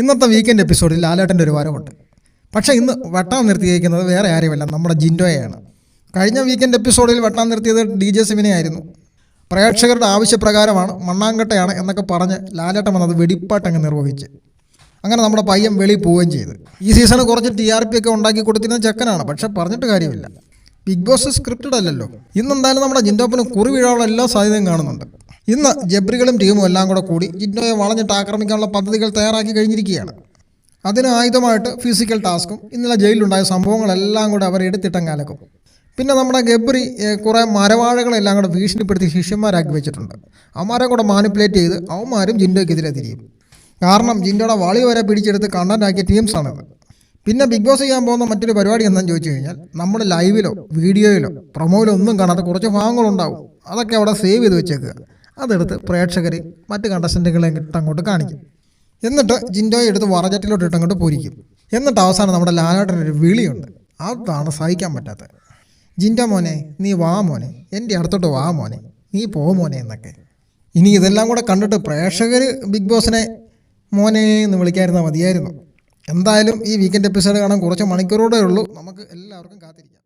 ഇന്നത്തെ വീക്കെൻഡ് എപ്പിസോഡിൽ ലാലേട്ടന്റെ ഒരു വരവുണ്ട്. പക്ഷേ ഇന്ന് വെട്ടാൻ നിർത്തിയിരിക്കുന്നത് വേറെ ആരുമല്ല നമ്മുടെ ജിൻഡോയാണ് കഴിഞ്ഞ വീക്കെൻഡ് എപ്പിസോഡിൽ വെട്ടാൻ നിർത്തിയത് ഡി ജെ സിമിനെ ആയിരുന്നു. പ്രേക്ഷകരുടെ ആവശ്യപ്രകാരമാണ് മണ്ണാങ്കട്ടയാണ് എന്നൊക്കെ പറഞ്ഞ് ലാലേട്ടൻ വന്നത് വെടിപ്പാട്ടങ്ങ് നിർവഹിച്ച്. അങ്ങനെ നമ്മുടെ പയ്യൻ വെളി പോവുകയും ചെയ്തു. ഈ സീസണ് കുറച്ച് ടി ആർ പി ഒക്കെ ഉണ്ടാക്കി കൊടുത്തിരുന്ന ചെക്കനാണ് പക്ഷെ പറഞ്ഞിട്ട് കാര്യമില്ല. ബിഗ് ബോസ് സ്ക്രിപ്റ്റഡ് അല്ലല്ലോ. ഇന്നെന്തായാലും നമ്മുടെ ജിൻഡോപ്പിന് കുറി വീഴാനുള്ള എല്ലാ സാധ്യതയും കാണുന്നുണ്ട്. ഇന്ന് ജബ്രികളും ടീമും എല്ലാം കൂടെ കൂടി ജിറ്റ്നോയെ വളഞ്ഞിട്ട് ആക്രമിക്കാനുള്ള പദ്ധതികൾ തയ്യാറാക്കി കഴിഞ്ഞിരിക്കുകയാണ്. അതിന് ആയുധമായിട്ട് ഫിസിക്കൽ ടാസ്കും ഇന്നലെ ജയിലിലുണ്ടായ സംഭവങ്ങളെല്ലാം കൂടെ അവർ എടുത്തിട്ടം കാലക്കും പിന്നെ നമ്മുടെ ഗബ്രി കുറേ മരവാഴകളെല്ലാം കൂടെ ഭീഷണിപ്പെടുത്തി ശിഷ്യന്മാരാക്കി വെച്ചിട്ടുണ്ട്. അവന്മാരെ കൂടെ മാനിപ്പുലേറ്റ് ചെയ്ത് അവന്മാരും ജിൻഡോയ്ക്കെതിരെ തിരിയും. കാരണം ജിൻഡോയുടെ വളി വരെ പിടിച്ചെടുത്ത് കണ്ടന്റാക്കിയ ടീംസാണിത് പിന്നെ ബിഗ് ബോസ് ചെയ്യാൻ പോകുന്ന മറ്റൊരു പരിപാടി എന്താണെന്ന് ചോദിച്ചു കഴിഞ്ഞാൽ നമ്മൾ ലൈവിലോ വീഡിയോയിലോ പ്രൊമോയിലോ ഒന്നും കാണാത്ത കുറച്ച് ഭാഗങ്ങളുണ്ടാവും. അതൊക്കെ അവിടെ സേവ് ചെയ്ത് വെച്ചേക്കുക. അതെടുത്ത് പ്രേക്ഷകരെ മറ്റ് കണ്ടസ്റ്റന്റുകളെ അങ്ങോട്ട് കാണിക്കും. എന്നിട്ട് ജിൻഡോയെ എടുത്ത് വറജറ്റിലോട്ട് ഇട്ട് അങ്ങോട്ട് പൊരിക്കും. എന്നിട്ട് അവസാനം നമ്മുടെ ലാലേട്ടനൊരു വിളിയുണ്ട്. അതാണ് സഹിക്കാൻ പറ്റാത്തത് ജിൻഡോ മോനെ നീ വാ മോനെ. എന്റെ അടുത്തോട്ട് വാ മോനെ. നീ പോ മോനെ എന്നൊക്കെ. ഇനി ഇതെല്ലാം കൂടെ കണ്ടിട്ട് പ്രേക്ഷകർ ബിഗ് ബോസിനെ മോനെ എന്ന് വിളിക്കാതിരുന്നാൽ മതിയായിരുന്നു. എന്തായാലും ഈ വീക്കെൻഡ് എപ്പിസോഡ് കാണാൻ കുറച്ച് മണിക്കൂറോടെ ഉള്ളൂ. നമുക്ക് എല്ലാവർക്കും കാത്തിരിക്കാം.